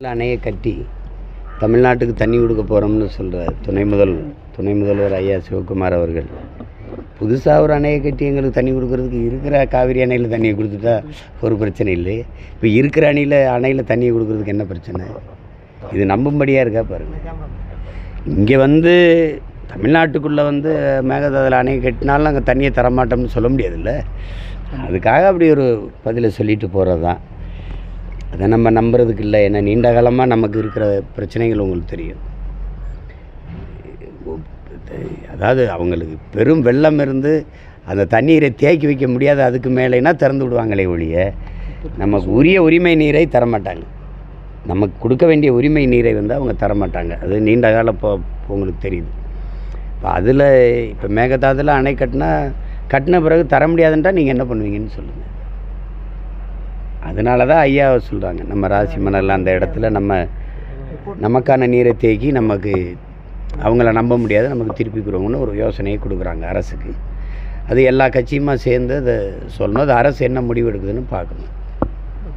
அணையை கட்டி தமிழ்நாட்டுக்கு தண்ணி கொடுக்க போகிறோம்னு சொல்கிறார் துணை முதல் துணை முதல்வர் ஐயா சிவகுமார் அவர்கள். புதுசாக ஒரு அணையை கட்டி எங்களுக்கு தண்ணி கொடுக்குறதுக்கு இருக்கிற காவிரி அணையில் தண்ணியை கொடுத்துட்டா ஒரு பிரச்சனை இல்லை இப்போ இருக்கிற அணையில் அணையில் தண்ணியை கொடுக்குறதுக்கு என்ன பிரச்சனை? இது நம்பும்படியாக இருக்கா பாருங்கள் இங்கே வந்து தமிழ்நாட்டுக்குள்ளே வந்து மேகதாதுல அணையை கட்டினாலும் அங்கே தண்ணியை தரமாட்டோம்னு சொல்ல முடியாதுல்ல. அதுக்காக அப்படி ஒரு பதிலை சொல்லிட்டு போகிறது தான் அதை நம்ம நம்புறதுக்கு இல்லை. ஏன்னா நீண்ட காலமாக நமக்கு இருக்கிற பிரச்சனைகள் உங்களுக்கு தெரியும். அதாவது அவங்களுக்கு பெரும் வெள்ளம் இருந்து அந்த தண்ணீரை தேக்கி வைக்க முடியாது அதுக்கு மேலேனா திறந்து விடுவாங்களே ஒழிய நமக்கு உரிய உரிமை நீரை தரமாட்டாங்க. நமக்கு கொடுக்க வேண்டிய உரிமை நீரை வந்து அவங்க தரமாட்டாங்க. அது நீண்ட கால இப்போ உங்களுக்கு தெரியுது. இப்போ அதில் இப்போ மேகதாதில் அணை கட்டினா கட்டின பிறகு தர முடியாதுன்றா நீங்கள் என்ன பண்ணுவீங்கன்னு சொல்லுங்கள் அதனால தான் ஐயாவை சொல்கிறாங்க நம்ம ராசி மணல் அந்த இடத்துல நம்ம நமக்கான நீரை தேக்கி நமக்கு அவங்கள நம்ப முடியாது நமக்கு திருப்பி கொடுங்கன்னு ஒரு யோசனையை கொடுக்குறாங்க அரசுக்கு. அது எல்லா கட்சியுமா சேர்ந்து அதை சொல்லணும். அது அரசு என்ன முடிவு எடுக்குதுன்னு பார்க்கணும்.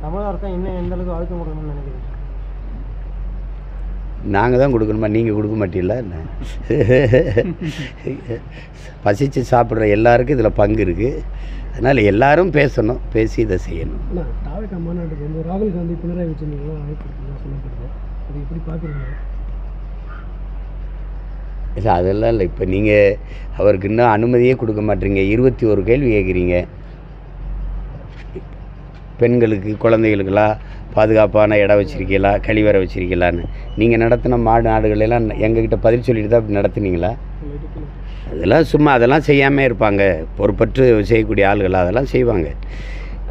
தமிழக அரசு என்ன எந்த அளவுக்கு அழுத்தம் கொடுக்கணும்னு நினைக்கிறேன் நாங்கள் தான் கொடுக்கணுமா? நீங்கள் கொடுக்க மாட்டீங்களா? என்ன? பசித்து சாப்பிட்ற எல்லாருக்கும் இதில் பங்கு இருக்குது அதனால் எல்லாரும் பேசணும் பேசி இதை செய்யணும். ராகுல் காந்தி பினராயி இல்லை அதெல்லாம் இல்லை. இப்போ நீங்கள் அவருக்கு இன்னும் அனுமதியே கொடுக்க மாட்டீங்க. இருபத்தி ஒரு கேள்வி கேட்குறீங்க பெண்களுக்கு குழந்தைகளுக்கெல்லாம் பாதுகாப்பான இடம் வச்சுருக்கீங்களா? கழிவறை வச்சுருக்கீங்களான்னு. நீங்கள் நடத்தின மாடு நாடுகளெல்லாம் எங்ககிட்ட பதில் சொல்லிட்டு தான் அப்படி நடத்துனீங்களா? அதெல்லாம் சும்மா அதெல்லாம் செய்யாமல் இருப்பாங்க. பொறுப்பற்று செய்யக்கூடிய ஆளுகள் அதெல்லாம் செய்வாங்க.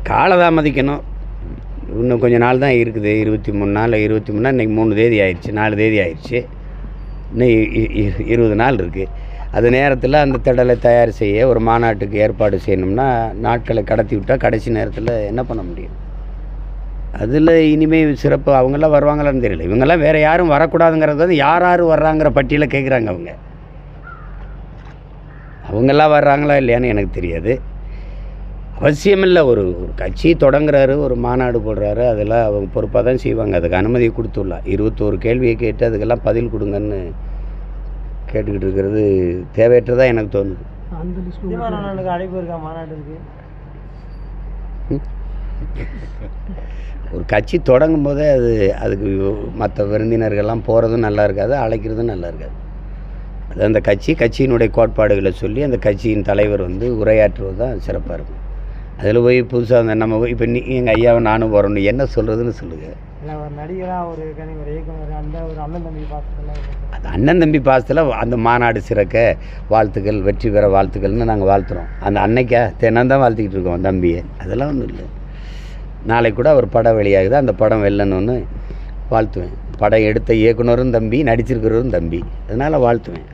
காலதாமதிக்கணும் இன்னும் கொஞ்சம் நாள் தான் இருக்குது. இருபத்தி மூணு நாள் இருபத்தி மூணு நாள் இன்றைக்கி மூணு தேதி ஆயிடுச்சு நாலு தேதி ஆயிடுச்சு. இன்னும் இ- இ- இருபது நாள் இருக்குது அது நேரத்தில் அந்த திடலை தயார் செய்ய ஒரு மாநாட்டுக்கு ஏற்பாடு செய்யணும்னா நாட்களை கடத்தி விட்டால் கடைசி நேரத்தில் என்ன பண்ண முடியும்? அதில் இனிமேல் சிறப்பு அவங்கெல்லாம் வருவாங்களான்னு தெரியல. இவங்கெல்லாம் வேறு யாரும் வரக்கூடாதுங்கிறது வந்து யார் யார் வர்றாங்கிற பட்டியலை கேட்குறாங்க அவங்க. அவங்கெல்லாம் வர்றாங்களா இல்லையான்னு எனக்கு தெரியாது. அவசியமில்லை ஒரு ஒரு கட்சி தொடங்குறாரு ஒரு மாநாடு போடுறாரு அதெல்லாம் அவங்க பொறுப்பாக தான் செய்வாங்க. அதுக்கு அனுமதி கொடுத்துடலாம். இருபத்தோரு கேள்வியை கேட்டு அதுக்கெல்லாம் பதில் கொடுங்கன்னு கேட்டுக்கிட்டு இருக்கிறது தேவையற்றதாக எனக்கு தோணுது. ஒரு கட்சி தொடங்கும் போதே அது அதுக்கு மற்ற விருந்தினர்கள்லாம் போகிறதும் நல்லா இருக்காது அழைக்கிறதும் நல்லா இருக்காது. அது அந்த கட்சி கட்சியினுடைய கோட்பாடுகளை சொல்லி அந்த கட்சியின் தலைவர் வந்து உரையாற்றுவது தான் சிறப்பாக இருக்கும். அதில் போய் புதுசாக அந்த நம்ம இப்போ நீ எங்கள் ஐயாவை நானும் போகிறோன்னு என்ன சொல்கிறதுன்னு சொல்லுங்கள் இல்லை ஒரு நடிகராக ஒரு ஒரு இயக்குனர் அந்த ஒரு அண்ணன் தம்பி அண்ணன் தம்பி பாசத்தில் அந்த மாநாடு சிறக்க வாழ்த்துக்கள் வெற்றி பெற வாழ்த்துக்கள்னு நாங்கள் வாழ்த்துறோம். அந்த அன்னைக்கா தினம்தான் வாழ்த்துக்கிட்டு வாழ்த்திக்கிட்டு இருக்கோம் தம்பியை. அதெல்லாம் ஒன்றும் இல்லை. நாளைக்கு கூட ஒரு படம் வெளியாகுது அந்த படம் வெல்லணும்னு வாழ்த்துவேன். படம் எடுத்த இயக்குனரும் தம்பி நடிச்சிருக்கிறவரும் தம்பி. அதனால் வாழ்த்துவேன்.